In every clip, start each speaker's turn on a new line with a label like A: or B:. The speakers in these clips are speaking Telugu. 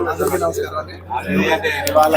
A: అందరికీ నమస్కారం. అండి ఇవాళ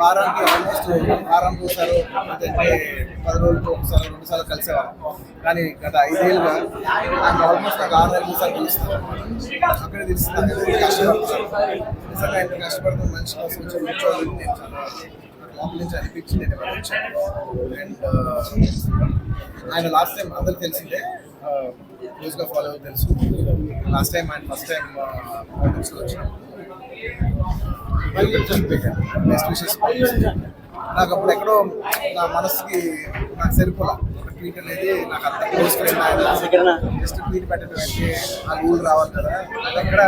A: వారానికి ఆల్మోస్ట్ వారం ఒకసారి లేదంటే పది రోజులకు ఒకసారి రెండు సార్లు కలిసేవారు కానీ గత ఐదేళ్ళుగా నాకు ఆల్మోస్ట్ నాకు ఆరు నెలలు సార్లు కలుస్తాను అక్కడ తెలుస్తుంది. ఎంత నిజంగా ఎంత కష్టపడుతున్న మనిషి కోసం వచ్చి కూర్చోవాలని నేను చాలా లోపల నుంచి అనిపించింది నేను అండ్ ఆయన లాస్ట్ టైం అందరికి తెలిసిందే. క్లోజ్గా ఫాలో అవ్వ తెలుసు లాస్ట్ టైం ఆయన ఫస్ట్ టైం వచ్చినప్పుడు. బెస్ట్ విషెస్ నాకు అప్పుడు ఎక్కడో నా మనసుకి నాకు సరిపోలా ఒక ట్వీట్ అనేది నాకు అంత క్లోజ్ ఫ్రెండ్ ఆయన జస్ట్ ట్వీట్ పెట్టడం అంటే ఆ ఊరు రావాలి కదా అది ఎక్కడ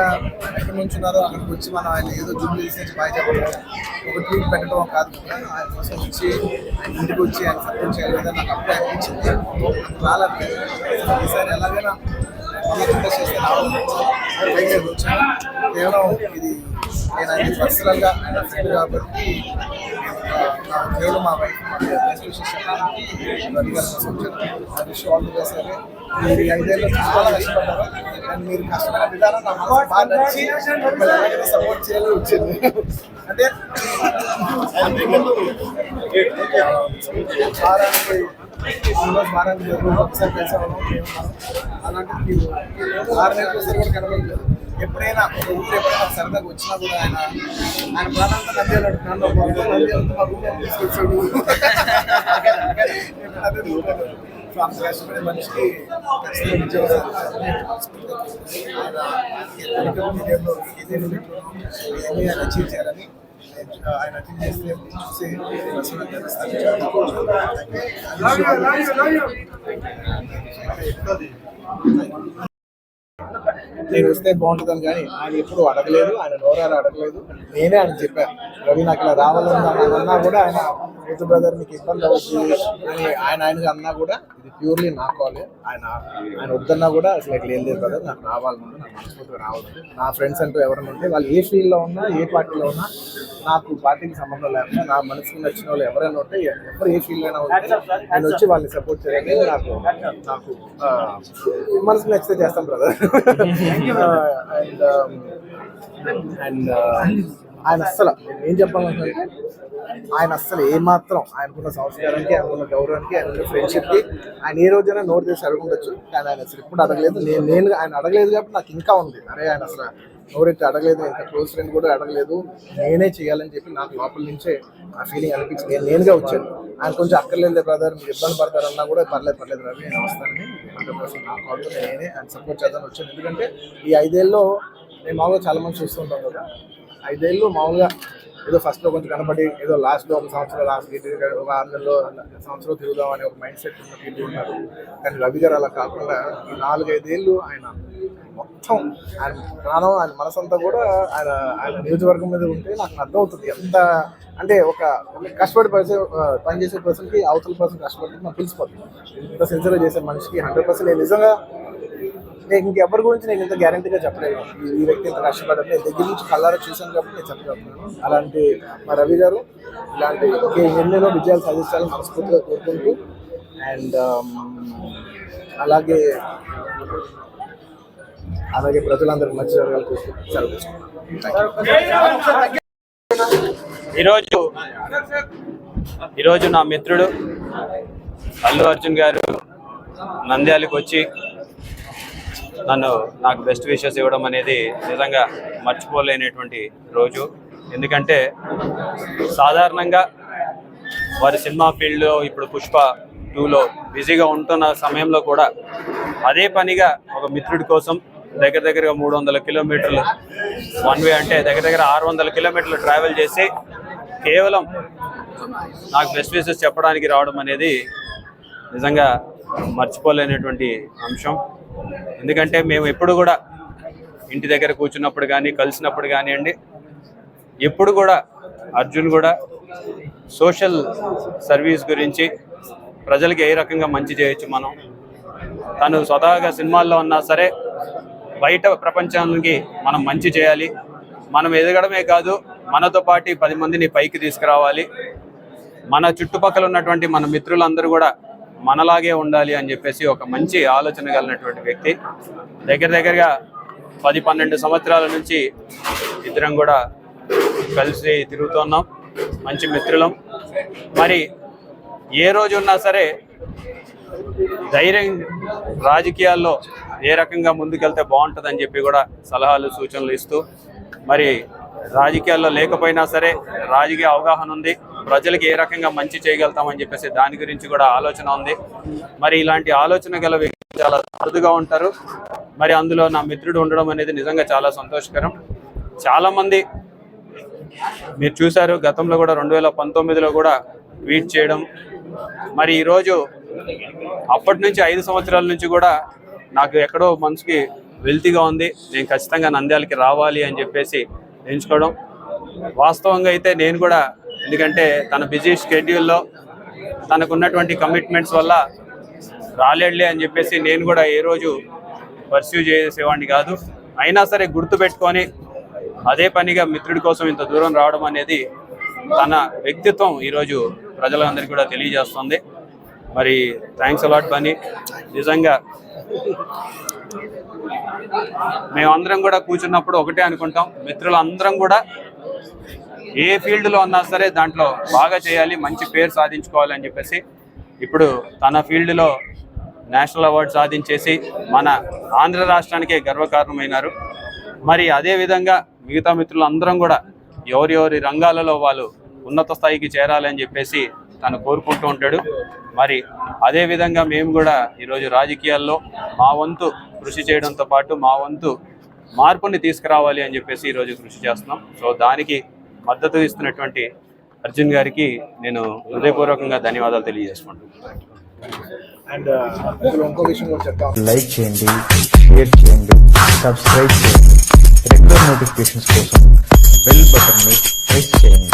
A: ఎక్కడ నుంచున్నారో అక్కడికి వచ్చి మనం ఆయన ఏదో జూబ్లీ చేసి బాగా చెప్పడం ఒక ట్వీట్ పెట్టడం కాదు కదా ఆయన కోసం వచ్చి ఇంటికి వచ్చి ఆయన సపోర్ట్ చేయాలి కదా నాకు అప్పుడే అనిపించింది రాలేదు ఈసారి ఎలాగైనా చేస్తే రావాలి వచ్చాను కేవలం ఇది నేను ఆయన పర్సనల్గా ఆయన ఫ్రెండ్ కాబట్టి కేవలం మా వైఫ్ బెస్ట్ మీరు ఐదేళ్ళు చాలా కష్టపడ్డారు. అండ్ మీరు కష్టపడిన విధానం నా బాగా నచ్చి ఎలాగైనా సపోర్ట్ చేయాలని వచ్చింది. అంటే వారానికి ఆల్మోస్ట్ వారానికి ఒకసారి కలిసేవాళ్ళం అలాంటి ఆరు నెలలు కూడా కనబడలేదు ఎప్పుడైనా ఒక ఊరు ఎప్పుడైనా సరదాగా వచ్చినా కూడా ఆయన ఆయన ప్రాణాంతా నది అన్నాడు నన్ను మా ఊళ్ళో తీసుకొచ్చాడు సో అంత కష్టపడే మనిషికి ఆయన ఏమీ ఆయన ఆయన చేస్తే చూసి నేను వస్తే బాగుంటుందని కానీ ఆయన ఎప్పుడు అడగలేదు ఆయన నోరారు అడగలేదు. నేనే ఆయన చెప్పాను రవి నాకు ఇలా రావాలని అన్నా కూడా ఆయన రైతు బ్రదర్ మీకు ఇబ్బంది అవుతుంది అని ఆయన ఆయనకి అన్నా కూడా ఇది ప్యూర్లీ నా కాలే. ఆయన ఆయన వద్దన్నా కూడా అసలు ఇట్లా ఏం లేదు బ్రదర్ నాకు రావాలనుంది నాకు మనస్ఫూర్తిగా రావాలి. నా ఫ్రెండ్స్ అంటూ ఎవరైనా ఉంటే వాళ్ళు ఏ ఫీల్డ్లో ఉన్నా ఏ పార్టీలో ఉన్నా నాకు పార్టీకి సంబంధం లేకుండా నా మనసుకు నచ్చిన వాళ్ళు ఎవరైనా ఉంటే ఎవరు ఏ ఫీల్డ్ అయినా ఉంటే నేను వచ్చి వాళ్ళని సపోర్ట్ చేయాలి నాకు నాకు ఆ, మనసుకు నచ్చితే చేస్తాం brother. And and um, uh, ఆయన అస్సలు ఏం చెప్పాలంటే ఆయన అస్సలు ఏమాత్రం ఆయనకున్న సంస్కారానికి ఆయనకున్న గౌరవానికి ఆయనకున్న ఫ్రెండ్షిప్కి ఆయన ఏ రోజైనా నోట్ చేసి అడుగుండొచ్చు. కానీ ఆయన అసలు ఎప్పుడు అడగలేదు. నేను నేను ఆయన అడగలేదు కాబట్టి నాకు ఇంకా ఉంది. అరే ఆయన అసలు ఎవరైతే అడగలేదు. ఇంకా క్లోజ్ ఫ్రెండ్ కూడా అడగలేదు. నేనే చేయాలని చెప్పి నాకు లోపల నుంచే ఆ ఫీలింగ్ అనిపించింది. నేను నేనుగా వచ్చాను. ఆయన కొంచెం అక్కర్లేదు బ్రదర్ మీరు ఇబ్బంది పడతారన్నా కూడా పర్లేదు పర్లేదు రవి నేను వస్తానని హండ్రెడ్ పర్సెంట్ నా కాల్తో నేనే ఆయన సపోర్ట్ చేద్దామని వచ్చాను. ఎందుకంటే ఈ ఐదేళ్ళలో నేను మామూలుగా చాలా మంది చూస్తుంటాం కదా. ఐదేళ్ళు మామూలుగా ఏదో ఫస్ట్లో కొంచెం కనబడి ఏదో లాస్ట్లో ఒక సంవత్సరం లాస్ట్ ఒక ఆరు నెలలో సంవత్సరం తిరుగుదాం అనే ఒక మైండ్ సెట్ ఉన్న పీపుల్ ఉన్నారు. కానీ రవి గారు అలా కాకుండా ఈ నాలుగైదేళ్ళు ఆయన మొత్తం ఆయన ప్రాణం ఆయన మనసంతా కూడా ఆయన ఆయన నియోజకవర్గం మీద ఉంటే నాకు అర్థమవుతుంది ఎంత అంటే ఒక ఒక కష్టపడి పర్సన్ పనిచేసే పర్సన్కి అవతల పర్సన్ కష్టపడి నాకు తెలిసిపోతుంది ఇంత సిన్సియర్గా చేసే మనిషికి హండ్రెడ్ పర్సెంట్ నేను నిజంగా నేను ఇంకెవరి గురించి నేను ఇంత గ్యారంటీగా చెప్పలేను ఈ- వ్యక్తి ఇంత కష్టపడ్డారు నేను దగ్గర నుంచి కళ్ళారా చూశాను కాబట్టి నేను చెప్పగలుగుతున్నాను. అలాంటి మా రవి గారు ఇలాంటి ఎన్నెన్నో విజయాలు సాధించాలని మనస్ఫూర్తిగా కోరుకుంటూ అండ్ um, అలాగే అలాగే ప్రజలందరికీ మంచి జరగాలి చూసుకుంటూ సెలవు
B: ఈరోజు ఈరోజు నా మిత్రుడు అల్లు అర్జున్ గారు నంద్యాలకు వచ్చి నన్ను నాకు బెస్ట్ విషెస్ ఇవ్వడం అనేది నిజంగా మర్చిపోలేనటువంటి రోజు. ఎందుకంటే సాధారణంగా వారి సినిమా ఫీల్డ్లో ఇప్పుడు పుష్ప టూలో బిజీగా ఉంటున్న సమయంలో కూడా అదే పనిగా ఒక మిత్రుడి కోసం దగ్గర దగ్గరగా మూడు వందల కిలోమీటర్లు వన్ వే అంటే దగ్గర దగ్గర ఆరు వందల కిలోమీటర్లు ట్రావెల్ చేసి కేవలం నాకు బెస్ట్ విషెస్ చెప్పడానికి రావడం అనేది నిజంగా మర్చిపోలేనటువంటి అంశం. ఎందుకంటే మేము ఎప్పుడు కూడా ఇంటి దగ్గర కూర్చున్నప్పుడు కానీ కలిసినప్పుడు కానివ్వండి ఎప్పుడు కూడా అర్జున్ కూడా సోషల్ సర్వీస్ గురించి ప్రజలకి ఏ రకంగా మంచి చేయొచ్చు మనం. తను స్వతహాగా సినిమాల్లో ఉన్నా సరే బయట ప్రపంచానికి మనం మంచి చేయాలి. మనం ఎదగడమే కాదు మనతో పాటు పది మందిని పైకి తీసుకురావాలి. మన చుట్టుపక్కల ఉన్నటువంటి మన మిత్రులందరూ కూడా మనలాగే ఉండాలి అని చెప్పేసి ఒక మంచి ఆలోచన కలిగినటువంటి వ్యక్తి. దగ్గర దగ్గరగా పది పన్నెండు సంవత్సరాల నుంచి ఇద్దరం కూడా కలిసి తిరుగుతున్నాం మంచి మిత్రులం. మరి ఏ రోజు ఉన్నా సరే ధైర్యం రాజకీయాల్లో ఏ రకంగా ముందుకెళ్తే బాగుంటుందని చెప్పి కూడా సలహాలు సూచనలు ఇస్తూ మరి రాజకీయాల్లో లేకపోయినా సరే రాజకీయ అవగాహన ఉంది. ప్రజలకు ఏ రకంగా మంచి చేయగలుగుతామని చెప్పేసి దాని గురించి కూడా ఆలోచన ఉంది. మరి ఇలాంటి ఆలోచన గల వ్యక్తులు చాలా అరుదుగా ఉంటారు. మరి అందులో నా మిత్రుడు ఉండడం అనేది నిజంగా చాలా సంతోషకరం. చాలామంది మీరు చూశారు గతంలో కూడా రెండు వేల పంతొమ్మిదిలో కూడా ట్వీట్ చేయడం. మరి ఈరోజు అప్పటి నుంచి ఐదు సంవత్సరాల నుంచి కూడా నాకు ఎక్కడో మనసుకి వెల్తీగా ఉంది. నేను ఖచ్చితంగా నంద్యాలకి రావాలి అని చెప్పేసి ఎంచుకోవడం. వాస్తవంగా అయితే నేను కూడా ఎందుకంటే తన బిజీ షెడ్యూల్లో తనకున్నటువంటి కమిట్మెంట్స్ వల్ల రాలేడులే అని చెప్పేసి నేను కూడా ఏ రోజు పర్సీవ్ చేసేవాడిని కాదు. అయినా సరే గుర్తు పెట్టుకొని అదే పనిగా మిత్రుడి కోసం ఇంత దూరం రావడం అనేది తన వ్యక్తిత్వం ఈరోజు ప్రజలందరికీ కూడా తెలియజేస్తుంది. మరి థ్యాంక్స్ అలాట్ బని నిజంగా మేమందరం కూడా కూర్చున్నప్పుడు ఒకటే అనుకుంటాం. మిత్రులందరం కూడా ఏ ఫీల్డ్లో ఉన్నా సరే దాంట్లో బాగా చేయాలి మంచి పేరు సాధించుకోవాలి అని చెప్పేసి ఇప్పుడు తన ఫీల్డ్లో నేషనల్ అవార్డు సాధించేసి మన ఆంధ్ర రాష్ట్రానికే గర్వకారణమైనారు. మరి అదే విధంగా మిగతా మిత్రులందరం కూడా ఎవరి ఎవరి రంగాలలో వాళ్ళు ఉన్నత స్థాయికి చేరాలని చెప్పేసి తను కోరుకుంటూ ఉంటాడు. మరి అదే విధంగా మేము కూడా ఈరోజు రాజకీయాల్లో మా వంతు కృషి చేయడంతో పాటు మా వంతు మార్పుని తీసుకురావాలి అని చెప్పేసి ఈరోజు కృషి చేస్తున్నాం. సో దానికి మద్దతు ఇస్తున్నటువంటి అర్జున్ గారికి నేను హృదయపూర్వకంగా ధన్యవాదాలు తెలియజేసుకుంటున్నాను.
A: చెప్తాం.
C: లైక్ చేయండి షేర్ చేయండి సబ్స్క్రైబ్ చేయండి. రెగ్యులర్ నోటిఫికేషన్స్ కోసం బెల్ బటన్ని ప్రెస్ చేయండి.